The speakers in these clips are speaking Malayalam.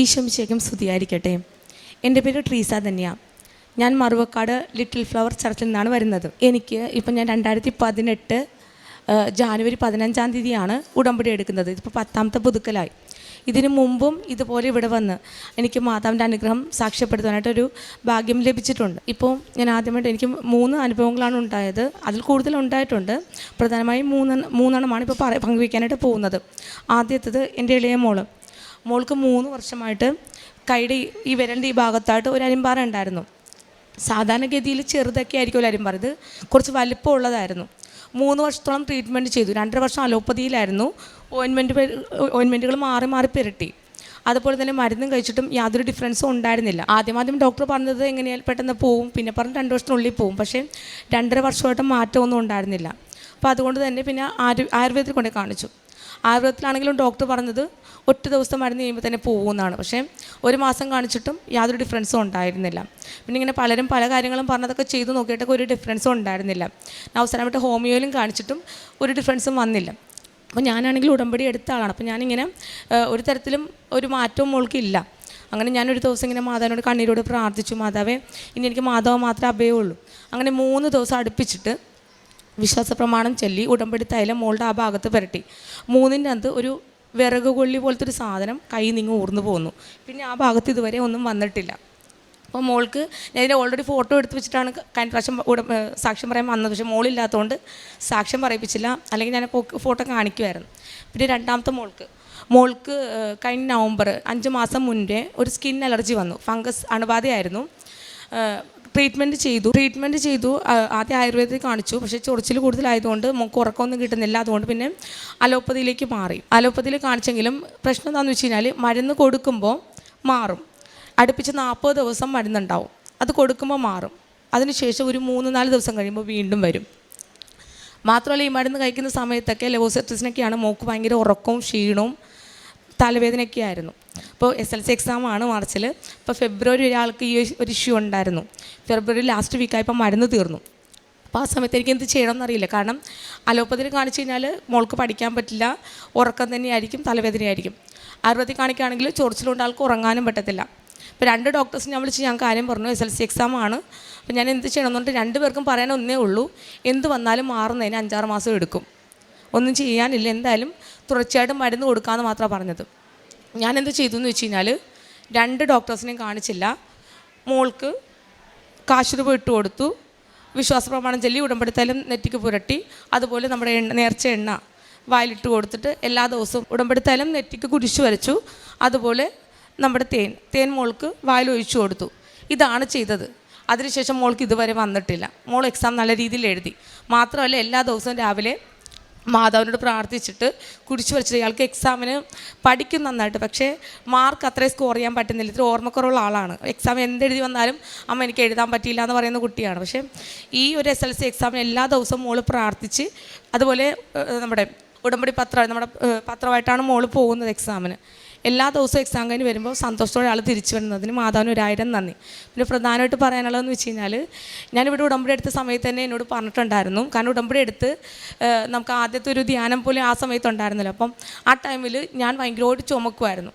ഈശംശേഖം സ്തുതിയായിരിക്കട്ടെ. എന്റെ പേര് ട്രീസ തന്നെയാണ് ഞാൻ മറുവക്കാട് ലിറ്റിൽ ഫ്ലവർ ചർച്ചിൽ നിന്നാണ് വരുന്നത്. എനിക്ക് ഇപ്പം ഞാൻ രണ്ടായിരത്തി പതിനെട്ട് ജാനുവരി പതിനഞ്ചാം തീയതിയാണ് ഉടമ്പടി എടുക്കുന്നത്. ഇതിപ്പോൾ പത്താമത്തെ പുതുക്കലായി. ഇതിനു മുമ്പും ഇതുപോലെ ഇവിടെ വന്ന് എനിക്ക് മാതാവിന്റെ അനുഗ്രഹം സാക്ഷ്യപ്പെടുത്താനായിട്ടൊരു ഭാഗ്യം ലഭിച്ചിട്ടുണ്ട്. ഇപ്പോൾ ഞാൻ ആദ്യമായിട്ട് എനിക്ക് മൂന്ന് അനുഭവങ്ങളാണ് ഉണ്ടായത്. അതിൽ കൂടുതൽ ഉണ്ടായിട്ടുണ്ട്. പ്രധാനമായും മൂന്ന് മൂന്നെണ്ണമാണ് ഇപ്പോൾ പറ പങ്കുവയ്ക്കാനായിട്ട് പോകുന്നത്. ആദ്യത്തേത് എന്റെ ഇളയ മോൾ. മോൾക്ക് മൂന്ന് വർഷമായിട്ട് കൈയുടെ ഈ- വിരലിന്റെ ഈ ഭാഗത്തായിട്ട് ഒരു അരിമ്പാറ ഉണ്ടായിരുന്നു. സാധാരണഗതിയിൽ ചെറുതൊക്കെ ആയിരിക്കും ഒരു അരിമ്പാറ. ഇത് കുറച്ച് വലിപ്പമുള്ളതായിരുന്നു. മൂന്ന് വർഷത്തോളം ട്രീറ്റ്മെന്റ് ചെയ്തു. രണ്ടര വർഷം അലോപ്പതിയിലായിരുന്നു. ഓയിൻമെന്റ് ഓയിൻമെന്റുകൾ മാറി മാറി പുരട്ടി. അതുപോലെ തന്നെ മരുന്നും കഴിച്ചിട്ടും യാതൊരു ഡിഫറൻസും ഉണ്ടായിരുന്നില്ല. ആദ്യം ആദ്യം ഡോക്ടർ പറഞ്ഞത് എങ്ങനെയാൽ പെട്ടെന്ന് പോവും. പിന്നെ പറഞ്ഞ് രണ്ട് വർഷത്തിനുള്ളിൽ പോവും. പക്ഷേ രണ്ടര വർഷമായിട്ട് മാറ്റമൊന്നും ഉണ്ടായിരുന്നില്ല. അപ്പോൾ അതുകൊണ്ട് തന്നെ പിന്നെ ആയുർവേദത്തിൽ കൊണ്ടേ കാണിച്ചു. ആയുർവേദത്തിലാണെങ്കിലും ഡോക്ടർ പറഞ്ഞത് ഒറ്റ ദിവസം മരുന്ന് കഴിയുമ്പോൾ തന്നെ പോകുമെന്നാണ് പക്ഷേ ഒരു മാസം കാണിച്ചിട്ടും യാതൊരു ഡിഫറൻസും ഉണ്ടായിരുന്നില്ല. പിന്നെ ഇങ്ങനെ പലരും പല കാര്യങ്ങളും പറഞ്ഞതൊക്കെ ചെയ്തു നോക്കിയിട്ടൊക്കെ ഒരു ഡിഫറൻസും ഉണ്ടായിരുന്നില്ല. അവസാനമായിട്ട് ഹോമിയോയിലും കാണിച്ചിട്ടും ഒരു ഡിഫറൻസും വന്നില്ല. അപ്പോൾ ഞാനാണെങ്കിൽ ഉടമ്പടി എടുത്ത ആളാണ്. അപ്പോൾ ഞാനിങ്ങനെ ഒരു തരത്തിലും ഒരു മാറ്റവും മോൾക്കില്ല അങ്ങനെ ഞാനൊരു ദിവസം ഇങ്ങനെ മാതാവിനോട് കണ്ണീരോട് പ്രാർത്ഥിച്ചു മാതാവേ ഇനി എനിക്ക് മാതാവ് മാത്രമേ അഭയമുള്ളൂ അങ്ങനെ മൂന്ന് ദിവസം അടുപ്പിച്ചിട്ട് വിശ്വാസ പ്രമാണം ചൊല്ലി ഉടമ്പടി തൈലം മോളുടെ ആ ഭാഗത്ത് പുരട്ടി. മൂന്നിന്റെ അകത്ത് ഒരു വിറക് കൊള്ളി പോലത്തെ ഒരു സാധനം കൈ നിങ്ങൾ ഊർന്നു പോകുന്നു പിന്നെ ആ ഭാഗത്ത് ഇതുവരെ ഒന്നും വന്നിട്ടില്ല. അപ്പോൾ മോൾക്ക് ഞാൻ ഇതിന്റെ ഓൾറെഡി ഫോട്ടോ എടുത്ത് വെച്ചിട്ടാണ് കഴിഞ്ഞ പ്രാവശ്യം സാക്ഷ്യം പറയാൻ വന്നത്. പക്ഷേ മോളില്ലാത്തതുകൊണ്ട് സാക്ഷ്യം പറയിപ്പിച്ചില്ല. അല്ലെങ്കിൽ ഞാൻ ഫോട്ടോ കാണിക്കുമായിരുന്നു പിന്നെ രണ്ടാമത്തെ മോൾക്ക്. മോൾക്ക് കഴിഞ്ഞ നവംബർ അഞ്ച് മാസം മുൻപേ ഒരു സ്കിൻ അലർജി വന്നു. ഫംഗസ് അണുബാധയായിരുന്നു. ട്രീറ്റ്മെന്റ് ചെയ്തു. ട്രീറ്റ്മെന്റ് ചെയ്തു. ആദ്യം ആയുർവേദത്തിൽ കാണിച്ചു. പക്ഷേ ചൊറിച്ചിൽ കൂടുതലായതുകൊണ്ട് നമുക്ക് ഉറക്കമൊന്നും കിട്ടുന്നില്ല. അതുകൊണ്ട് പിന്നെ അലോപ്പതിയിലേക്ക് മാറി. അലോപ്പതിയിൽ കാണിച്ചെങ്കിലും പ്രശ്നം എന്താണെന്ന് വെച്ച് കഴിഞ്ഞാൽ മരുന്ന് കൊടുക്കുമ്പോൾ മാറും. അടുപ്പിച്ച് നാൽപ്പത് ദിവസം മരുന്നുണ്ടാവും. അത് കൊടുക്കുമ്പോൾ മാറും. അതിനുശേഷം ഒരു മൂന്ന് നാല് ദിവസം കഴിയുമ്പോൾ വീണ്ടും വരും. മാത്രമല്ല ഈ മരുന്ന് കഴിക്കുന്ന സമയത്തൊക്കെ ലെവോസെറ്റിസിനൊക്കെയാണ് മോക്ക് ഭയങ്കര ഉറക്കവും ക്ഷീണവും തലവേദനയൊക്കെ ആയിരുന്നു അപ്പോൾ എസ് എൽ സി എക്സാമാണ് മാർച്ചിൽ. അപ്പോൾ ഫെബ്രുവരി ഒരാൾക്ക് ഈ ഒരു ഇഷ്യൂ ഉണ്ടായിരുന്നു. ഫെബ്രുവരി ലാസ്റ്റ് വീക്കായപ്പോൾ മരുന്ന് തീർന്നു. അപ്പോൾ ആ സമയത്ത് എനിക്ക് എന്ത് ചെയ്യണമെന്നറിയില്ല കാരണം അലോപ്പതിൽ കാണിച്ചു കഴിഞ്ഞാൽ മോൾക്ക് പഠിക്കാൻ പറ്റില്ല. ഉറക്കം തന്നെയായിരിക്കും തലവേദനയായിരിക്കും. ആയുർവേദി കാണിക്കുകയാണെങ്കിൽ ചൊറിച്ചിലുണ്ട് ആൾക്ക് ഉറങ്ങാനും പറ്റത്തില്ല. അപ്പോൾ രണ്ട് ഡോക്ടേഴ്സ് ഞാൻ വിളിച്ച് ഞാൻ കാര്യം പറഞ്ഞു. എസ് എൽ സി എക്സാം ആണ്. അപ്പോൾ ഞാൻ എന്ത് ചെയ്യണം എന്ന് രണ്ട് പേർക്കും പറയാൻ ഒന്നേ ഉള്ളൂ. എന്ത് വന്നാലും മാറുന്നതിന് അഞ്ചാറ് മാസം എടുക്കും. ഒന്നും ചെയ്യാനില്ല. എന്തായാലും തുടർച്ചയായിട്ട് മരുന്ന് കൊടുക്കാമെന്ന് മാത്രമാണ് പറഞ്ഞത്. ഞാൻ എന്ത് ചെയ്തു എന്ന് വെച്ച് കഴിഞ്ഞാൽ രണ്ട് ഡോക്ടേഴ്സിനെയും കാണിച്ചില്ല. മോൾക്ക് കാശ് രൂപ ഇട്ട് കൊടുത്തു. വിശ്വാസ പ്രമാണം ചൊല്ലി ഉടമ്പടിത്തലം നെറ്റിക്ക് പുരട്ടി. അതുപോലെ നമ്മുടെ എണ്ണ നേർച്ച എണ്ണ വായിലിട്ട് കൊടുത്തിട്ട് എല്ലാ ദിവസവും ഉടമ്പടിത്തലം നെറ്റിക്ക് കുരിശു വരച്ചു. അതുപോലെ നമ്മുടെ തേൻ തേൻ മോൾക്ക് വായിൽ ഒഴിച്ചു കൊടുത്തു. ഇതാണ് ചെയ്തത്. അതിനുശേഷം മോൾക്ക് ഇതുവരെ വന്നിട്ടില്ല. മോൾ എക്സാം നല്ല രീതിയിൽ എഴുതി. മാത്രമല്ല എല്ലാ ദിവസവും രാവിലെ മാതാവിനോട് പ്രാർത്ഥിച്ചിട്ട് കുടിച്ചു വരച്ചിട്ട് ഇയാൾക്ക് എക്സാമിന് പഠിക്കും നന്നായിട്ട്. പക്ഷേ മാർക്ക് അത്രയും സ്കോർ ചെയ്യാൻ പറ്റുന്നില്ല. ഇത്ര ഓർമ്മക്കുറവുള്ള ആളാണ്. എക്സാം എന്തെഴുതി വന്നാലും അമ്മ എനിക്ക് എഴുതാൻ പറ്റിയില്ല എന്ന് പറയുന്ന കുട്ടിയാണ്. പക്ഷേ ഈ ഒരു എസ് എൽ സി എക്സാമിന് എല്ലാ ദിവസവും മോൾ പ്രാർത്ഥിച്ച് അതുപോലെ നമ്മുടെ ഉടമ്പടി പത്രം നമ്മുടെ പത്രമായിട്ടാണ് മോൾ പോകുന്നത് എക്സാമിന് എല്ലാ ദിവസവും എക്സാം കഴിഞ്ഞ് വരുമ്പോൾ സന്തോഷത്തോടെ ആൾ തിരിച്ചു വരുന്നതിന് മാതാവിന് ഒരായിരം നന്ദി. പിന്നെ പ്രധാനമായിട്ട് പറയാനുള്ളതെന്ന് വെച്ച് കഴിഞ്ഞാൽ ഞാനിവിടെ ഉടമ്പടി എടുത്ത സമയത്ത് തന്നെ എന്നോട് പറഞ്ഞിട്ടുണ്ടായിരുന്നു. കാരണം ഉടമ്പടി എടുത്ത് നമുക്ക് ആദ്യത്തെ ഒരു ധ്യാനം പോലെ ആ സമയത്ത് ഉണ്ടായിരുന്നല്ലോ. അപ്പം ആ ടൈമിൽ ഞാൻ ഭയങ്കരമായിട്ട് ചുമക്കുമായിരുന്നു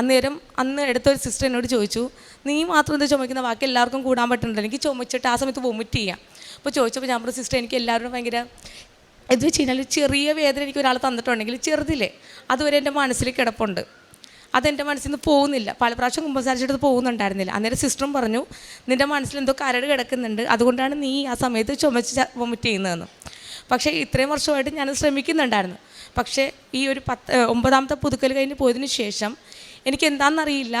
അന്നേരം അന്ന് എടുത്തൊരു സിസ്റ്റർ എന്നോട് ചോദിച്ചു നീ മാത്രം എന്താ ചുമക്കുന്ന? ബാക്കി എല്ലാവർക്കും കൂടാൻ പറ്റുന്നുണ്ട്? എനിക്ക് ചുമച്ചിട്ട് ആ സമയത്ത് വൊമിറ്റ് ചെയ്യാം. അപ്പോൾ ചോദിച്ചപ്പോൾ ഞാൻ പറഞ്ഞു സിസ്റ്റർ എനിക്ക് എല്ലാവരും ഭയങ്കര ഇത് വെച്ച് കഴിഞ്ഞാൽ ചെറിയ വേദന എനിക്ക് ഒരാൾ തന്നിട്ടുണ്ടെങ്കിൽ ചെറുതില്ലേ അതുവരെ എന്റെ മനസ്സിൽ കിടപ്പുണ്ട്. അതെന്റെ മനസ്സിൽ നിന്ന് പോകുന്നില്ല. പല പ്രാവശ്യം കുമ്പസാരിച്ചിട്ട് പോകുന്നുണ്ടായിരുന്നില്ല. അന്നേരം സിസ്റ്ററും പറഞ്ഞു നിന്റെ മനസ്സിൽ എന്തോ കരട് കിടക്കുന്നുണ്ട്. അതുകൊണ്ടാണ് നീ ആ സമയത്ത് ചുമച്ച് വൊമിറ്റ് ചെയ്യുന്നതെന്ന്. പക്ഷേ ഇത്രയും വർഷമായിട്ട് ഞാൻ ശ്രമിക്കുന്നുണ്ടായിരുന്നു. പക്ഷേ ഈ ഒരു പത്ത് ഒമ്പതാമത്തെ പുതുക്കൽ കഴിഞ്ഞ് പോയതിന് ശേഷം എനിക്ക് എന്താണെന്നറിയില്ല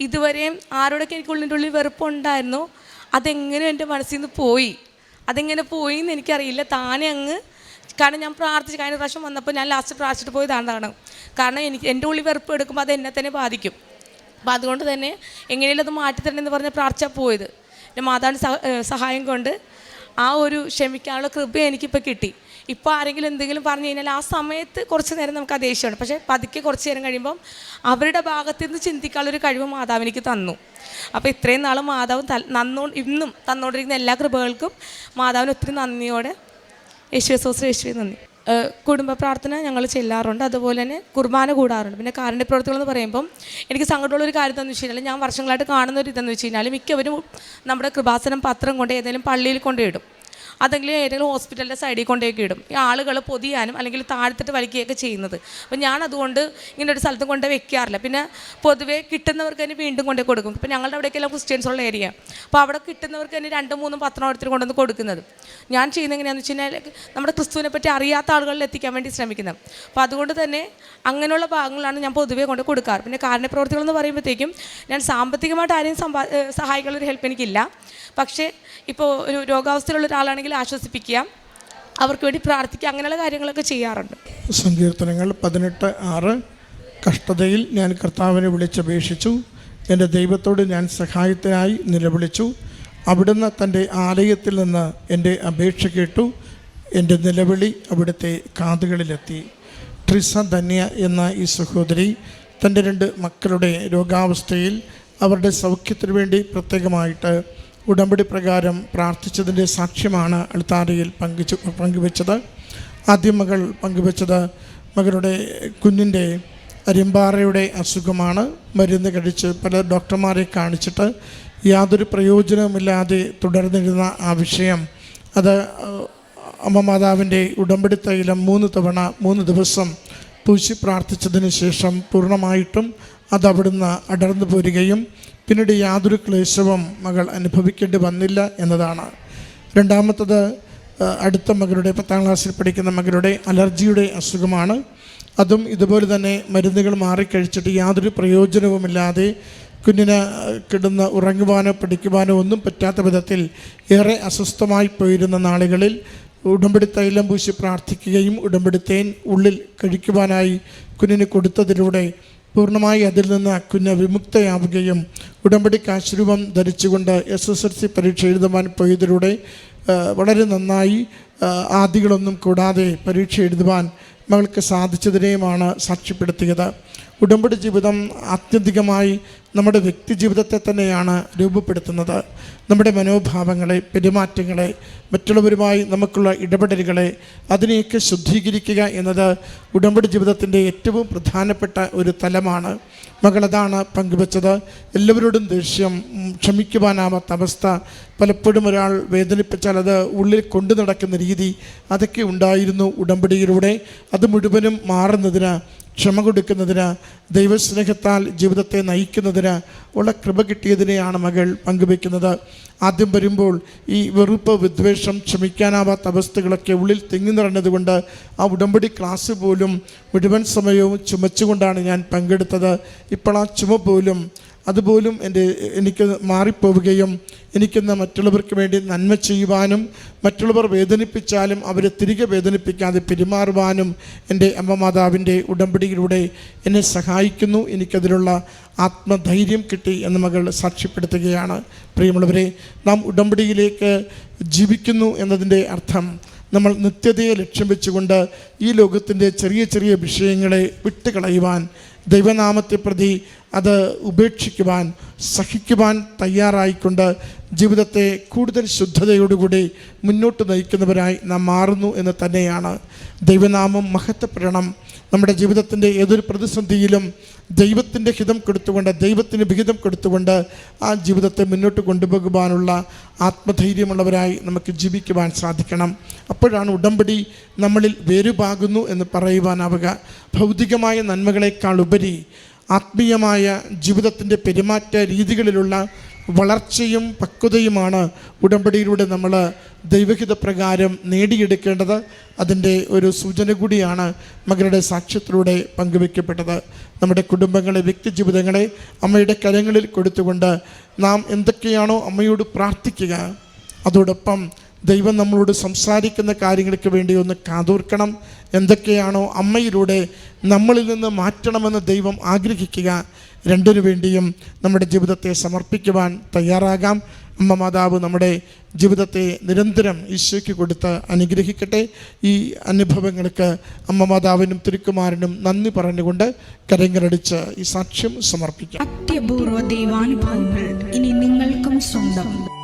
ഇതുവരെയും ആരോടൊക്കെ എനിക്ക് ഉള്ളിന്റെ ഉള്ളിൽ വെറുപ്പുണ്ടായിരുന്നു? അതെങ്ങനെ എന്റെ മനസ്സിൽ നിന്ന് പോയി? അതെങ്ങനെ പോയി എന്ന് എനിക്കറിയില്ല. താനെ അങ്ങ് കാരണം ഞാൻ പ്രാർത്ഥിച്ച് കഴിഞ്ഞ പ്രാവശ്യം വന്നപ്പോൾ ഞാൻ ലാസ്റ്റ് പ്രാർത്ഥിച്ചിട്ട് പോയത് അതാണ് കാരണം എനിക്ക് എന്റെ ഉള്ളിൽ വെറുപ്പ് എടുക്കുമ്പോൾ അത് എന്നെ തന്നെ ബാധിക്കും. അപ്പോൾ അതുകൊണ്ട് തന്നെ എങ്ങനെയും അത് മാറ്റിത്തരണമെന്ന് പറഞ്ഞ് പ്രാർത്ഥിച്ചാൽ പോയത്. എന്റെ മാതാവിന്റെ സഹായം കൊണ്ട് ആ ഒരു ക്ഷമിക്കാനുള്ള കൃപ എനിക്കിപ്പോൾ കിട്ടി. ഇപ്പോൾ ആരെങ്കിലും എന്തെങ്കിലും പറഞ്ഞു കഴിഞ്ഞാൽ ആ സമയത്ത് കുറച്ച് നേരം നമുക്ക് ആ ദേഷ്യമാണ്. പക്ഷേ പതുക്കെ കുറച്ച് നേരം കഴിയുമ്പം അവരുടെ ഭാഗത്ത് നിന്ന് ചിന്തിക്കാനുള്ളൊരു കഴിവ് മാതാവ് എനിക്ക് തന്നു. അപ്പോൾ ഇത്രയും നാളും മാതാവ് നന്നോ ഇന്നും തന്നുകൊണ്ടിരിക്കുന്ന എല്ലാ കൃപകൾക്കും മാതാവിന് ഒത്തിരി നന്ദിയോടെ യേശുവെ സോസ് യേശുവെ നന്ദി. കുടുംബ പ്രാർത്ഥന ഞങ്ങൾ ചെല്ലാറുണ്ട്. അതുപോലെ തന്നെ കുർബാന കൂടാറുണ്ട്. പിന്നെ കാരുണ്യ പ്രവർത്തികൾ എന്ന് പറയുമ്പം എനിക്ക് സങ്കടമുള്ള ഒരു കാര്യം എന്താണെന്ന് വെച്ച് കഴിഞ്ഞാൽ ഞാൻ വർഷങ്ങളായിട്ട് കാണുന്ന ഒരു ഇതെന്ന് വെച്ച് കഴിഞ്ഞാൽ മിക്കവരും നമ്മുടെ കൃപാസനം പത്രം കൊണ്ട് ഏതെങ്കിലും പള്ളിയിൽ കൊണ്ടിടും അതെങ്കിലും ഏതെങ്കിലും ഹോസ്പിറ്റലിന്റെ സൈഡിൽ കൊണ്ടേക്ക് ഇടും. ഈ ആളുകൾ പൊതിയാനും അല്ലെങ്കിൽ താഴ്ത്തിട്ട് വലിക്കുകയൊക്കെ ചെയ്യുന്നത്. അപ്പം ഞാൻ അതുകൊണ്ട് ഇങ്ങനെ ഒരു സ്ഥലത്തും കൊണ്ട് വെക്കാറില്ല. പിന്നെ പൊതുവേ കിട്ടുന്നവർക്ക് തന്നെ വീണ്ടും കൊണ്ടേ കൊടുക്കും. ഇപ്പം ഞങ്ങളുടെ അവിടേക്കെല്ലാം ക്രിസ്ത്യൻസ് ഉള്ള ഏരിയ. അപ്പോൾ അവിടെ കിട്ടുന്നവർക്ക് തന്നെ രണ്ടും മൂന്നും പത്രം എടുത്തിട്ട് കൊണ്ടുവന്ന് കൊടുക്കുന്നത്. ഞാൻ ചെയ്യുന്ന എങ്ങനെയാണെന്ന് വെച്ച് കഴിഞ്ഞാൽ നമ്മുടെ ക്രിസ്തുവിനെ പറ്റി അറിയാത്ത ആളുകളിൽ എത്തിക്കാൻ വേണ്ടി ശ്രമിക്കുന്നത്. അപ്പോൾ അതുകൊണ്ട് തന്നെ അങ്ങനെയുള്ള ഭാഗങ്ങളാണ് ഞാൻ പൊതുവേ കൊണ്ട് കൊടുക്കാറ്. പിന്നെ കാരുണ്യ പ്രവർത്തികൾ പറയുമ്പോഴത്തേക്കും ഞാൻ സാമ്പത്തികമായിട്ട് ആരെയും സമ്പാ സഹായിക്കാനുള്ളൊരു ഹെൽപ്പ് എനിക്കില്ല. പക്ഷേ ഇപ്പോൾ ഒരു രോഗാവസ്ഥയിലുള്ള ഒരാളാണെങ്കിൽ ആശ്വസിപ്പിക്കുക അവർക്ക് വേണ്ടി പ്രാർത്ഥിക്കുക അങ്ങനെയുള്ള കാര്യങ്ങളൊക്കെ ചെയ്യാറുണ്ട്. സങ്കീർത്തനങ്ങൾ പതിനെട്ട് ആറ്. കഷ്ടതയിൽ ഞാൻ കർത്താവിനെ വിളിച്ചപേക്ഷിച്ചു. എന്റെ ദൈവത്തോട് ഞാൻ സഹായത്തിനായി നിലവിളിച്ചു. അവിടുന്ന് തന്റെ ആലയത്തിൽ നിന്ന് എന്റെ അപേക്ഷ കേട്ടു. എന്റെ നിലവിളി അവിടുത്തെ കാതുകളിലെത്തി. ട്രിസ ധന്യ എന്ന ഈ സഹോദരി തന്റെ രണ്ട് മക്കളുടെ രോഗാവസ്ഥയിൽ അവരുടെ സൗഖ്യത്തിനു വേണ്ടി പ്രത്യേകമായിട്ട് ഉടമ്പടി പ്രകാരം പ്രാർത്ഥിച്ചതിന്റെ സാക്ഷ്യമാണ് അൾത്താരയിൽ പങ്കുവച്ചു പങ്കുവെച്ചത്. ആദ്യം മകൾ പങ്കുവെച്ചത് മകളുടെ കുഞ്ഞിന്റെ അരിമ്പാറയുടെ അസുഖമാണ്. മരുന്ന് കഴിച്ച് പല ഡോക്ടർമാരെ കാണിച്ചിട്ട് യാതൊരു പ്രയോജനവുമില്ലാതെ തുടർന്നിരുന്ന ആ വിഷയം. അത് അമ്മ മാതാവിന്റെ ഉടമ്പടി തൈലം മൂന്ന് തവണ മൂന്ന് ദിവസം പൂശി പ്രാർത്ഥിച്ചതിന് ശേഷം പൂർണമായിട്ടും അത് അടർന്നു പോരുകയും പിന്നീട് യാതൊരു ക്ലേശവും മകൾ അനുഭവിക്കേണ്ടി വന്നില്ല എന്നതാണ്. രണ്ടാമത്തത് അടുത്ത മകളുടെ പത്താം ക്ലാസ്സിൽ പഠിക്കുന്ന മകളുടെ അലർജിയുടെ അസുഖമാണ്. അതും ഇതുപോലെ തന്നെ മരുന്നുകൾ മാറിക്കഴിച്ചിട്ട് യാതൊരു പ്രയോജനവുമില്ലാതെ കുഞ്ഞിന് കിടന്ന് ഉറങ്ങുവാനോ പഠിക്കുവാനോ ഒന്നും പറ്റാത്ത വിധത്തിൽ ഏറെ അസ്വസ്ഥമായി പോയിരുന്ന നാളുകളിൽ ഉടമ്പടി തൈലം പൂശി പ്രാർത്ഥിക്കുകയും ഉടമ്പടി തേൻ ഉള്ളിൽ കഴിക്കുവാനായി കുഞ്ഞിന് കൊടുത്തതിലൂടെ പൂർണമായി അതിൽ നിന്ന് കുഞ്ഞ് വിമുക്തയാവുകയും ഉടമ്പടി കാശ്രൂപം ധരിച്ചുകൊണ്ട് എസ് എസ് എൽ സി പരീക്ഷ എഴുതുവാൻ പോയതിലൂടെ വളരെ നന്നായി ആദികളൊന്നും കൂടാതെ പരീക്ഷ എഴുതുവാൻ മകൾക്ക് സാധിച്ചതിനെയുമാണ് സാക്ഷ്യപ്പെടുത്തിയത്. ഉടമ്പടി ജീവിതം ആത്യന്തികമായി നമ്മുടെ വ്യക്തി ജീവിതത്തെ തന്നെയാണ് രൂപപ്പെടുത്തുന്നത്. നമ്മുടെ മനോഭാവങ്ങളെ പെരുമാറ്റങ്ങളെ മറ്റുള്ളവരുമായി നമുക്കുള്ള ഇടപെടലുകളെ അതിനെയൊക്കെ ശുദ്ധീകരിക്കുക എന്നത് ഉടമ്പടി ജീവിതത്തിന്റെ ഏറ്റവും പ്രധാനപ്പെട്ട ഒരു തലമാണ്. മകളതാണ് പങ്കുവച്ചത്. എല്ലാവരോടും ദേഷ്യം ക്ഷമിക്കുവാനാവാത്ത അവസ്ഥ. പലപ്പോഴും ഒരാൾ വേദനിപ്പിച്ചാൽ അത് ഉള്ളിൽ കൊണ്ടു നടക്കുന്ന രീതി അതൊക്കെ ഉണ്ടായിരുന്നു ഉടമ്പടിയിലൂടെ. അത് മുഴുവനും മാറുന്നതിന് ക്ഷമ കൊടുക്കുന്നതിന് ദൈവസ്നേഹത്താൽ ജീവിതത്തെ നയിക്കുന്നതിന് ഉള്ള കൃപ കിട്ടിയതിനെയാണ് മകൾ പങ്കുവെക്കുന്നത് ആദ്യം വരുമ്പോൾ ഈ വെറുപ്പ് വിദ്വേഷം ക്ഷമിക്കാനാവാത്ത അവസ്ഥകളൊക്കെ ഉള്ളിൽ തിങ്ങി നിറഞ്ഞതുകൊണ്ട് ആ ഉടമ്പടി ക്ലാസ് പോലും മുഴുവൻ സമയവും ചുമച്ചുകൊണ്ടാണ് ഞാൻ പങ്കെടുത്തത്. ഇപ്പോൾ ആ ചുമ പോലും അതുപോലും എന്റെ എനിക്ക് മാറിപ്പോവുകയും എനിക്കിന്ന് മറ്റുള്ളവർക്ക് വേണ്ടി നന്മ ചെയ്യുവാനും മറ്റുള്ളവർ വേദനിപ്പിച്ചാലും അവരെ തിരികെ വേദനിപ്പിക്കാതെ പെരുമാറുവാനും എന്റെ അമ്മ മാതാവിന്റെ ഉടമ്പടിയിലൂടെ എന്നെ സഹായിക്കുന്നു. എനിക്കതിലുള്ള ആത്മധൈര്യം കിട്ടി എന്ന് മകൾ സാക്ഷ്യപ്പെടുത്തുകയാണ്. പ്രിയമുള്ളവരെ നാം ഉടമ്പടിയിലേക്ക് ജീവിക്കുന്നു എന്നതിന്റെ അർത്ഥം നമ്മൾ നിത്യതയെ ലക്ഷ്യം വെച്ചുകൊണ്ട് ഈ ലോകത്തിന്റെ ചെറിയ ചെറിയ വിഷയങ്ങളെ വിട്ടുകളയുവാൻ ദൈവനാമത്തെ പ്രതി അത് ഉപേക്ഷിക്കുവാൻ സഹിക്കുവാൻ തയ്യാറായിക്കൊണ്ട് ജീവിതത്തെ കൂടുതൽ ശുദ്ധതയോടുകൂടി മുന്നോട്ട് നയിക്കുന്നവരായി നാം മാറുന്നു എന്ന് തന്നെയാണ്. ദൈവനാമം മഹത്വപ്പെടണം. നമ്മുടെ ജീവിതത്തിന്റെ ഏതൊരു പ്രതിസന്ധിയിലും ദൈവത്തിന്റെ ഹിതം കൊടുത്തുകൊണ്ട് ദൈവത്തിന് വിഹിതം കൊടുത്തുകൊണ്ട് ആ ജീവിതത്തെ മുന്നോട്ട് കൊണ്ടുപോകുവാനുള്ള ആത്മധൈര്യമുള്ളവരായി നമുക്ക് ജീവിക്കുവാൻ സാധിക്കണം. അപ്പോഴാണ് ഉടമ്പടി നമ്മളിൽ വേരുപാകുന്നു എന്ന് പറയുവാനാവുക. ഭൗതികമായ നന്മകളെക്കാൾ ഉപരി ആത്മീയമായ ജീവിതത്തിന്റെ പെരുമാറ്റ രീതികളിലുള്ള വളർച്ചയും പക്വതയുമാണ് ഉടമ്പടിയിലൂടെ നമ്മൾ ദൈവഹിത പ്രകാരം നേടിയെടുക്കേണ്ടത്. അതിന്റെ ഒരു സൂചന കൂടിയാണ് മകളുടെ സാക്ഷ്യത്തിലൂടെ പങ്കുവെക്കപ്പെട്ടത് നമ്മുടെ കുടുംബങ്ങളെ വ്യക്തി ജീവിതങ്ങളെ അമ്മയുടെ കരങ്ങളിൽ കൊടുത്തുകൊണ്ട് നാം എന്തൊക്കെയാണോ അമ്മയോട് പ്രാർത്ഥിക്കുക അതോടൊപ്പം ദൈവം നമ്മളോട് സംസാരിക്കുന്ന കാര്യങ്ങൾക്ക് വേണ്ടി ഒന്ന് കാതോർക്കണം. എന്തൊക്കെയാണോ അമ്മയിലൂടെ നമ്മളിൽ നിന്ന് മാറ്റണമെന്ന് ദൈവം ആഗ്രഹിക്കുക. രണ്ടിനു വേണ്ടിയും നമ്മുടെ ജീവിതത്തെ സമർപ്പിക്കുവാൻ തയ്യാറാകാം. അമ്മ മാതാവ് നമ്മുടെ ജീവിതത്തെ നിരന്തരം ഈശോയ്ക്ക് കൊടുത്ത് അനുഗ്രഹിക്കട്ടെ. ഈ അനുഭവങ്ങൾക്ക് അമ്മ മാതാവിനും തിരുക്കുമാരനും നന്ദി പറഞ്ഞുകൊണ്ട് കരങ്ങളടിച്ച് ഈ സാക്ഷ്യം സമർപ്പിക്കാം. അത്യപൂർവ ദൈവാനുഭവങ്ങൾ ഇനി നിങ്ങൾക്കും സ്വന്തം.